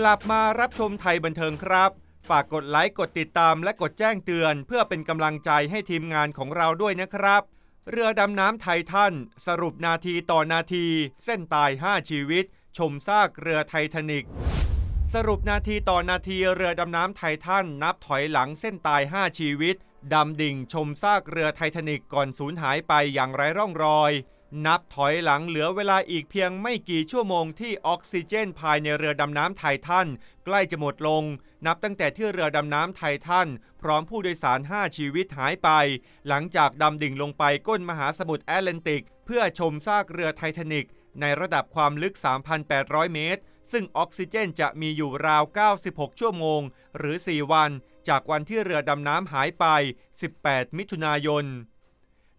กลับมารับชมไทยบันเทิงครับ ฝากกดไลค์กดติดตามและกดแจ้งเตือน เพื่อเป็นกำลังใจให้ทีมงานของเราด้วยนะครับ เรือดำน้ำไททันสรุปนาทีต่อนาที เส้นตาย 5 ชีวิต ชมซากเรือไททานิกสรุปนาทีต่อนาทีเรือดำน้ำไททันนับถอยหลังเส้นตาย 5 ชีวิต ดำดิ่งชมซากเรือไททานิกก่อนสูญหายไปอย่างไร้ร่องรอย นับถอยหลังเหลือเวลาอีกเพียงไม่กี่ชั่วโมงที่ออกซิเจนภายในเรือดำน้ำไททันใกล้จะหมดลง นับตั้งแต่ที่เรือดำน้ำไททันพร้อมผู้โดยสาร 5 ชีวิตหายไป หลังจากดำดิ่งลงไปก้นมหาสมุทรแอตแลนติก เพื่อชมซากเรือไททานิกในระดับความลึก 3,800 เมตร ซึ่งออกซิเจนจะมีอยู่ราว 96 ชั่วโมง หรือ 4 วัน จากวันที่เรือดำน้ำหายไป 18 มิถุนายน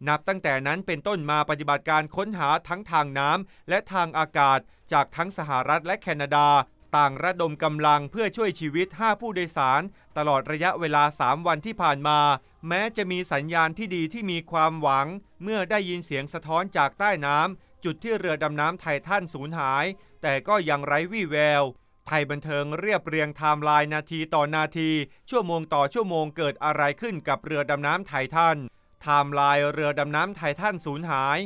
นับตั้งแต่นั้นเป็นต้นมาปฏิบัติการค้นหาทั้งทางน้ำและทางอากาศ จากทั้งสหรัฐและแคนาดา ต่างระดมกำลังเพื่อช่วยชีวิต 5 ผู้โดยสาร ตลอดระยะเวลา 3 วันที่ผ่านมา แม้จะมีสัญญาณที่ดีที่มีความหวัง เมื่อได้ยินเสียงสะท้อนจากใต้น้ำจุดที่เรือดำน้ำไททันสูญหาย แต่ก็ยังไร้วี่แววไทยบันเทิงเรียบเรียงไทม์ไลน์นาทีต่อนาที ชั่วโมงต่อชั่วโมงเกิดอะไรขึ้นกับเรือดำน้ำไททัน ไทม์ไลน์เรือดำน้ำไททันสูญหาย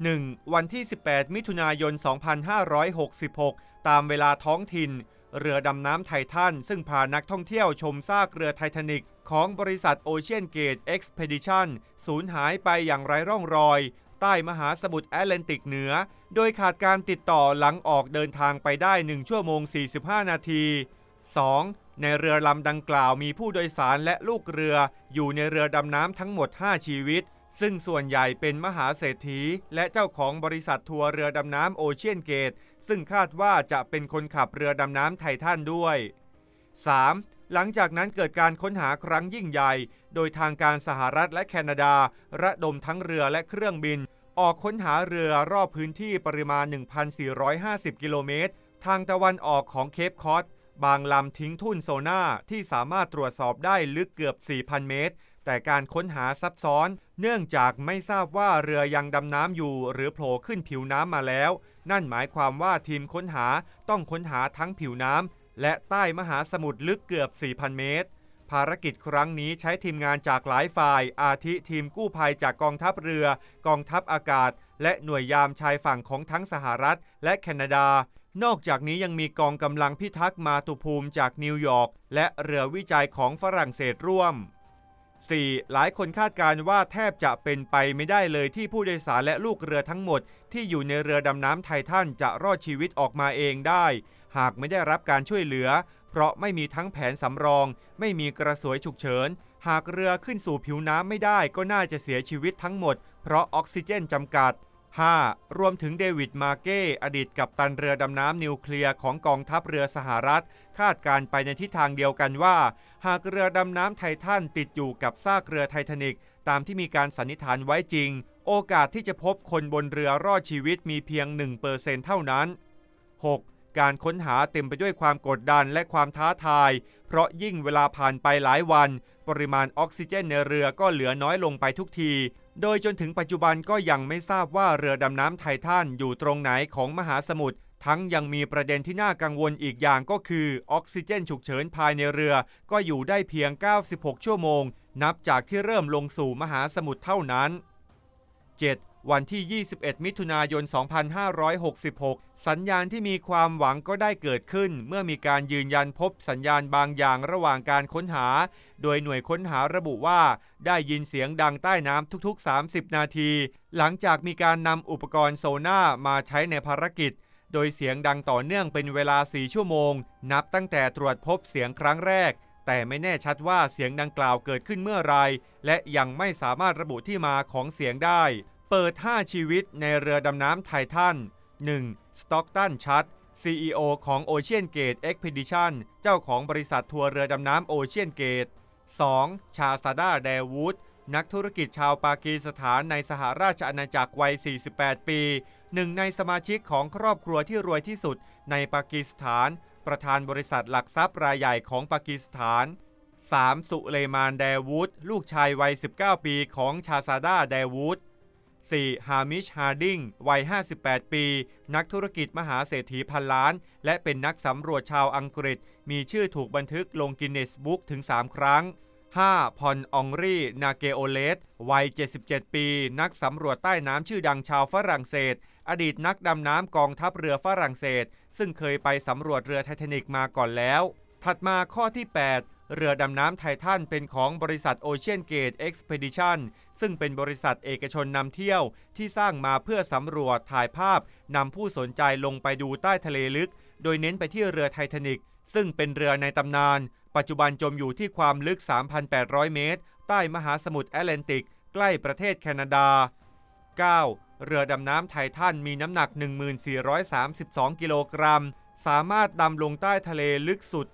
1. วันที่ 18 มิถุนายน 2566 ตามเวลาท้องถิ่น เรือดำน้ำไททันซึ่งพานักท่องเที่ยวชมซากเรือไททานิกของบริษัทโอเชียนเกตเอ็กซ์เพดิชันสูญหายไปอย่างไร้ร่องรอย ใต้มหาสมุทรแอตแลนติกเหนือ โดยขาดการติดต่อหลังออกเดินทางไปได้ 1 ชั่วโมง 45 นาที 2. ในเรือลำดังกล่าวมีผู้โดยสารและลูกเรืออยู่ในเรือดำน้ำทั้งหมด 5 ชีวิต ซึ่งส่วนใหญ่เป็นมหาเศรษฐี และเจ้าของบริษัททัวร์เรือดำน้ำโอเชียนเกต ซึ่งคาดว่าจะเป็นคนขับเรือดำน้ำไททันด้วย 3. หลังจากนั้นเกิดการค้นหาครั้งยิ่งใหญ่ โดยทางการสหรัฐและแคนาดา ระดมทั้งเรือและเครื่องบิน ออกค้นหาเรือรอบพื้นที่ปริมาณ 1,450 กิโลเมตร ทางตะวันออกของเคปคอต บางลำทิ้งทุ่นโซน่าที่สามารถตรวจสอบได้ลึกเกือบ 4,000 เมตร แต่การค้นหาซับซ้อน เนื่องจากไม่ทราบว่าเรือยังดำน้ำอยู่ หรือโผล่ขึ้นผิวน้ำมาแล้ว นั่นหมายความว่าทีมค้นหาต้องค้นหาทั้งผิวน้ำและใต้มหาสมุทรลึกเกือบ 4,000 เมตร ภารกิจครั้งนี้ใช้ทีมงานจากหลายฝ่าย อาทิทีมกู้ภัยจากกองทัพเรือ กองทัพอากาศ และหน่วยยามชายฝั่งของทั้งสหรัฐ และแคนาดา นอกจากนี้ยังมีกองกำลังพิทักษ์มาตุภูมิจากนิวยอร์กและเรือวิจัยของฝรั่งเศสร่วม 4. หลายคนคาดการณ์ว่าแทบจะเป็นไปไม่ได้เลยที่ผู้โดยสารและลูกเรือทั้งหมด ที่อยู่ในเรือดำน้ำไททันจะรอดชีวิตออกมาเองได้ หากไม่ได้รับการช่วยเหลือ เพราะไม่มีทั้งแผนสำรอง ไม่มีกระสวยฉุกเฉิน หากเรือขึ้นสู่ผิวน้ำไม่ได้ก็น่าจะเสียชีวิตทั้งหมด เพราะออกซิเจนจำกัด 5. รวมถึงเดวิดมาเก้อดีตกัปตันเรือดำน้ำนิวเคลียร์ของกองทัพเรือสหรัฐ คาดการไปในทิศทางเดียวกันว่า หากเรือดำน้ำไททันติดอยู่กับซากเรือไททานิกตามที่มีการสันนิษฐานไว้จริง โอกาสที่จะพบคนบนเรือรอดชีวิตมีเพียง 1%เท่านั้น 6. การค้นหาเต็มไปด้วยความกดดันและความท้าทาย เพราะยิ่งเวลาผ่านไปหลายวัน ปริมาณออกซิเจนในเรือก็เหลือน้อยลงไปทุกที โดยจนถึงปัจจุบันก็ยังไม่ทราบว่าเรือดำน้ำไททันอยู่ตรงไหนของมหาสมุทร ทั้งยังมีประเด็นที่น่ากังวลอีกอย่างก็คือ ออกซิเจนฉุกเฉินภายในเรือก็อยู่ได้เพียง 96 ชั่วโมง นับจากที่เริ่มลงสู่มหาสมุทรเท่านั้น 7. วันที่ 21 มิถุนายน 2566 สัญญาณที่มีความหวังก็ได้เกิดขึ้น เมื่อมีการยืนยันพบสัญญาณบางอย่างระหว่างการค้นหา โดยหน่วยค้นหาระบุว่า ได้ยินเสียงดังใต้น้ำทุกๆ 30 นาที หลังจากมีการนำอุปกรณ์โซน่ามาใช้ในภารกิจ โดยเสียงดังต่อเนื่องเป็นเวลา 4 ชั่วโมง นับตั้งแต่ตรวจพบเสียงครั้งแรกแต่ไม่แน่ชัดว่าเสียงดังกล่าวเกิดขึ้นเมื่อไร และยังไม่สามารถระบุที่มาของเสียงได้ เปิด 5 ชีวิตในเรือดำน้ำไททัน 1. สต็อกตันชัด CEO ของ Ocean Gate Expedition เจ้าของบริษัททัวร์เรือดำน้ำ Ocean Gate 2. ชาซาดาแดวูดนักธุรกิจชาวปากีสถานในสหราชอาณาจักรวัย 48 ปีหนึ่งในสมาชิกของครอบครัวที่รวยที่สุดในปากีสถาน ประธานบริษัทหลักทรัพย์รายใหญ่ของปากีสถาน 3. สุเลมานแดวูดลูกชายวัย 19 ปีของชาซาดาแดวูด 4. ฮามิช ฮาร์ดิง วัย 58 ปี นักธุรกิจมหาเศรษฐีพันล้าน และเป็นนักสำรวจชาวอังกฤษ มีชื่อถูกบันทึกลงกินเนสบุ๊กถึง 3 ครั้ง 5. พอนองรีนาเกโอเลส วัย 77 ปี นักสำรวจใต้น้ำชื่อดังชาวฝรั่งเศส อดีตนักดำน้ำกองทัพเรือฝรั่งเศส ซึ่งเคยไปสำรวจเรือไททานิกมาก่อนแล้ว ถัดมาข้อที่ 8 เรือดำน้ำไททันเป็นของบริษัทโอเชียนเกตเอ็กซ์เพดิชัน ซึ่งเป็นบริษัทเอกชนนำเที่ยวที่สร้างมาเพื่อสำรวจถ่ายภาพนำผู้สนใจลงไปดูใต้ทะเลลึก โดยเน้นไปที่เรือไททานิกซึ่งเป็นเรือในตำนาน ปัจจุบันจมอยู่ที่ความลึก 3,800 เมตร ใต้มหาสมุทรแอตแลนติก ใกล้ประเทศแคนาดา 9. เรือดำน้ำไททันมีน้ำหนัก 1432 กิโลกรัม สามารถดำลงใต้ทะเลลึกสุด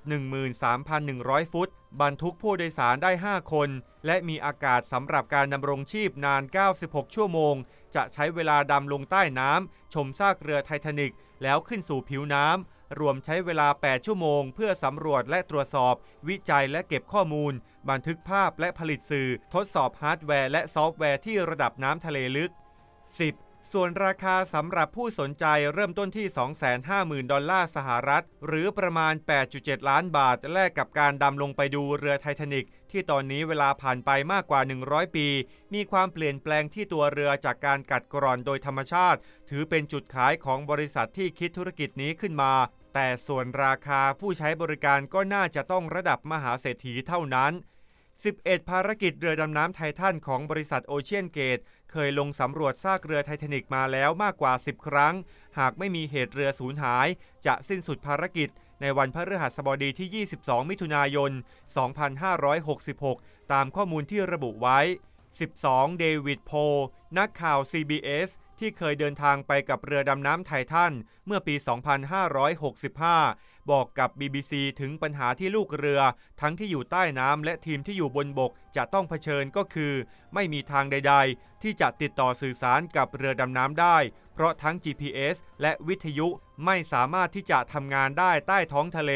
13,100 ฟุต บรรทุกผู้โดยสารได้ 5 คน และมีอากาศสำหรับการดำรงชีพนาน 96 ชั่วโมง จะใช้เวลาดำลงใต้น้ำ ชมซากเรือไททานิก แล้วขึ้นสู่ผิวน้ำ รวมใช้เวลา 8 ชั่วโมง เพื่อสำรวจและตรวจสอบ วิจัยและเก็บข้อมูล บันทึกภาพและผลิตสื่อ ทดสอบฮาร์ดแวร์และซอฟต์แวร์ที่ระดับน้ำทะเลลึก 10. ส่วนราคาสำหรับผู้สนใจเริ่มต้นที่ 250,000 ดอลลาร์สหรัฐ หรือประมาณ 8.7 ล้านบาท แลกกับการดำลงไปดูเรือไททานิกที่ตอนนี้เวลาผ่านไปมากกว่า 100 ปี มีความเปลี่ยนแปลงที่ตัวเรือจากการกัดกร่อนโดยธรรมชาติ ถือเป็นจุดขายของบริษัทที่คิดธุรกิจนี้ขึ้นมา แต่ส่วนราคาผู้ใช้บริการก็น่าจะต้องระดับมหาเศรษฐีเท่านั้น 11 ภารกิจเรือดำน้ำไททันของบริษัทโอเชียนเกต เคยลงสำรวจซากเรือไททานิกมาแล้วมากกว่า 10 ครั้ง หากไม่มีเหตุเรือสูญหาย จะสิ้นสุดภารกิจ ในวันพฤหัสบดีที่ 22 มิถุนายน 2566 ตามข้อมูลที่ระบุไว้ 12 เดวิดโพนักข่าว CBS ที่เคยเดินทางไปกับเรือดำน้ำไททันเมื่อปี 2565 บอกกับ BBC ถึงปัญหาที่ลูกเรือ ทั้งที่อยู่ใต้น้ำและทีมที่อยู่บนบกจะต้องเผชิญก็คือ ไม่มีทางใด ๆ ที่จะติดต่อสื่อสารกับเรือดำน้ำได้ เพราะทั้ง GPS และวิทยุไม่สามารถที่จะทำงานได้ใต้ท้องทะเล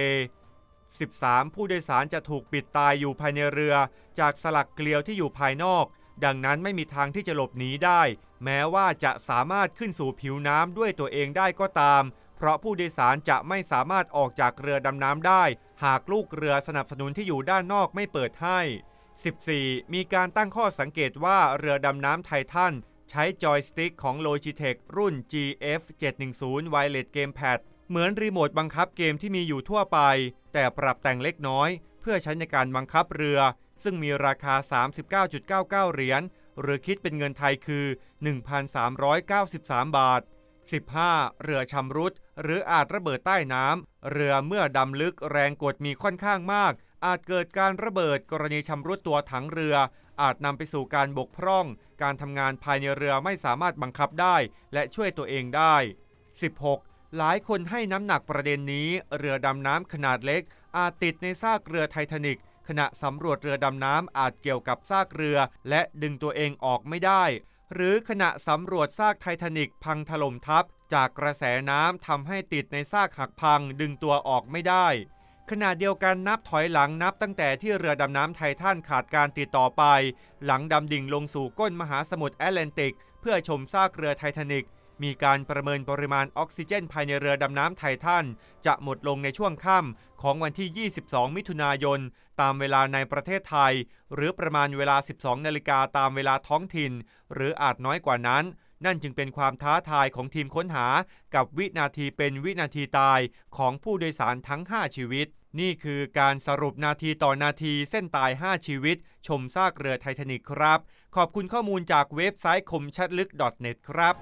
13 ผู้โดยสารจะถูกปิดตายอยู่ภายในเรือ จากสลักเกลียวที่อยู่ภายนอก ดังนั้นไม่มีทางที่จะหลบหนีได้ แม้ว่าจะสามารถขึ้นสู่ผิวน้ำด้วยตัวเองได้ก็ตาม เพราะผู้โดยสารจะไม่สามารถออกจากเรือดำน้ำได้ หากลูกเรือสนับสนุนที่อยู่ด้านนอกไม่เปิดให้ 14. มีการตั้งข้อสังเกตว่าเรือดำน้ำไททันใช้จอยสติ๊กของ Logitech รุ่น GF 710 Wireless Gamepad เหมือนรีโมทบังคับเกมที่มีอยู่ทั่วไป แต่ปรับแต่งเล็กน้อย พื่อใช้ในการบังคับเรือ ซึ่งมีราคา 39.99 เหรียญหรือคิดเป็นเงินไทยคือ 1,393 บาท 15. เรือชำรุด หรืออาจระเบิดใต้น้ำเรือเมื่อดำลึกแรงกดมีค่อนข้างมาก อาจเกิดการระเบิดกรณีชำรุดตัวถังเรือ อาจนำไปสู่การบกพร่อง การทำงานภายในเรือไม่สามารถบังคับได้ และช่วยตัวเองได้ 16. หลายคนให้น้ำหนักประเด็นนี้ เรือดำน้ำขนาดเล็ก อาจติดในซากเรือไททานิกขณะสำรวจเรือดำน้ำอาจเกี่ยวกับซากเรือ และดึงตัวเองออกไม่ได้ หรือขณะสำรวจซากไททานิกพังถล่มทับ จากกระแสน้ำทำให้ติดในซากหักพังดึงตัวออกไม่ได้ ขณะเดียวกันนับถอยหลังนับตั้งแต่ที่เรือดำน้ำไททันขาดการติดต่อไป หลังดำดิ่งลงสู่ก้นมหาสมุทรแอตแลนติก เพื่อชมซากเรือไททานิก มีการประเมินปริมาณออกซิเจนภายในเรือดำน้ำไททันจะหมดลงในช่วงค่ำของวันที่ 22 มิถุนายน ตามเวลาในประเทศไทย หรือประมาณเวลา 12 นาฬิกาตามเวลาท้องถิ่น หรืออาจน้อยกว่านั้น นั่นจึงเป็นความท้าทายของทีมค้นหา กับวินาทีเป็นวินาทีตายของผู้โดยสารทั้ง 5 ชีวิตนี่คือการสรุปนาทีต่อนาทีเส้นตาย 5 ชีวิต ชมซากเรือไททานิกครับ ขอบคุณข้อมูลจากเว็บไซต์คมชัดลึก .net ครับ